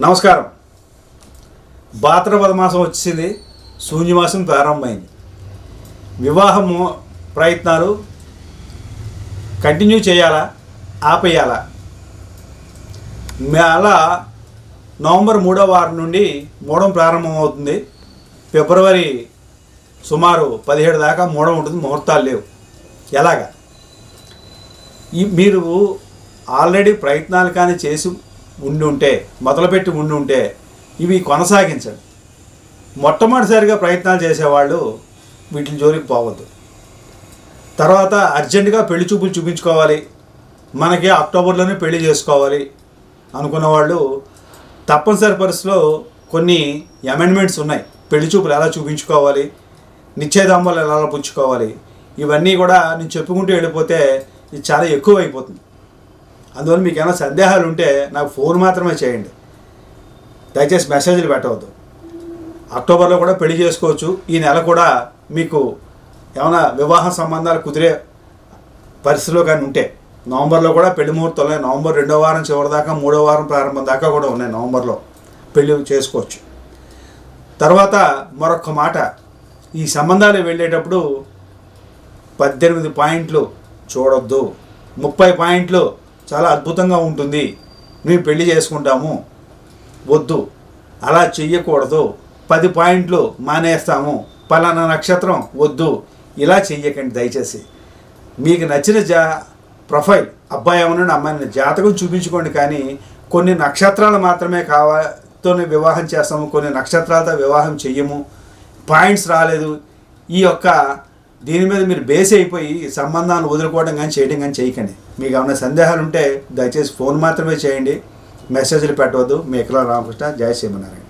నమస్కారం. భాద్రపద మాసం వచ్చింది శూన్యమాసం ప్రారంభమైంది. వివాహము ప్రయత్నాలు కంటిన్యూ చేయాలా? ఆపేయాలా? అలా నవంబర్ మూడో వారం నుండి మూడం ప్రారంభమవుతుంది. ఫిబ్రవరి సుమారు పదిహేడు దాకా మూడం ఉంటుంది. ముహూర్తాలు లేవు. ఎలాగా? ఈ మీరు ఆల్రెడీ ప్రయత్నాలు కానీ చేసి ఉండి ఉంటే మొదలుపెట్టి ఉండి ఉంటే ఇవి కొనసాగించండి మొట్టమొదటిసారిగా ప్రయత్నాలు చేసేవాళ్ళు వీటిని జోలికి పోవద్దు. తర్వాత అర్జెంటుగా పెళ్ళి చూపులు చూపించుకోవాలి. మనకి అక్టోబర్లోనే పెళ్ళి చేసుకోవాలి అనుకున్న వాళ్ళు తప్పనిసరి పరిస్థితిలో కొన్ని అమెండ్మెంట్స్ ఉన్నాయి. పెళ్ళి చూపులు ఎలా చూపించుకోవాలి నిశ్చయదాంబాలు ఎలా పుచ్చుకోవాలి ఇవన్నీ కూడా నేను చెప్పుకుంటూ వెళ్ళిపోతే ఇది చాలా ఎక్కువ అయిపోతుంది అందువల్ల మీకు ఏమైనా సందేహాలు ఉంటే నాకు ఫోన్ మాత్రమే చేయండి. దయచేసి మెసేజ్లు పెట్టవద్దు. అక్టోబర్లో కూడా పెళ్ళి చేసుకోవచ్చు. ఈ నెల కూడా మీకు ఏమైనా వివాహ సంబంధాలు కుదిరే పరిస్థితిలో కానీ ఉంటే నవంబర్లో కూడా పెళ్ళి ముహూర్తాలు ఉన్నాయి. నవంబర్ రెండో వారం చివరి దాకా మూడో వారం ప్రారంభం దాకా కూడా ఉన్నాయి నవంబర్లో. పెళ్ళి చేసుకోవచ్చు. తర్వాత మరొక మాట. ఈ సంబంధాలు వెళ్ళేటప్పుడు పద్దెనిమిది పాయింట్లు చూడొద్దు. ముప్పై పాయింట్లు చాలా అద్భుతంగా ఉంటుంది. మేము పెళ్ళి చేసుకుంటాము. వద్దు. అలా చెయ్యకూడదు. పది పాయింట్లు మానేస్తాము. పలానా నక్షత్రం వద్దు. ఇలా చెయ్యకండి దయచేసి. మీకు నచ్చిన జా ప్రొఫైల్ అబ్బాయి ఏమన్నా అమ్మాయిని జాతకం చూపించుకోండి కానీ కొన్ని నక్షత్రాలు మాత్రమే కావాతోనే వివాహం చేస్తాము. కొన్ని నక్షత్రాలతో వివాహం చెయ్యము. పాయింట్స్ రాలేదు. ఈ యొక్క దీని మీద మీరు బేస్ అయిపోయి సంబంధాన్ని వదులుకోవడం కానీ చేయడం కానీ చేయకండి మీకు ఏమైనా సందేహాలు ఉంటే దయచేసి ఫోన్ మాత్రమే చేయండి. మెసేజ్లు పెట్టవద్దు. మీ ఎకరా రామకృష్ణ. జయ శ్రీమనారాయణ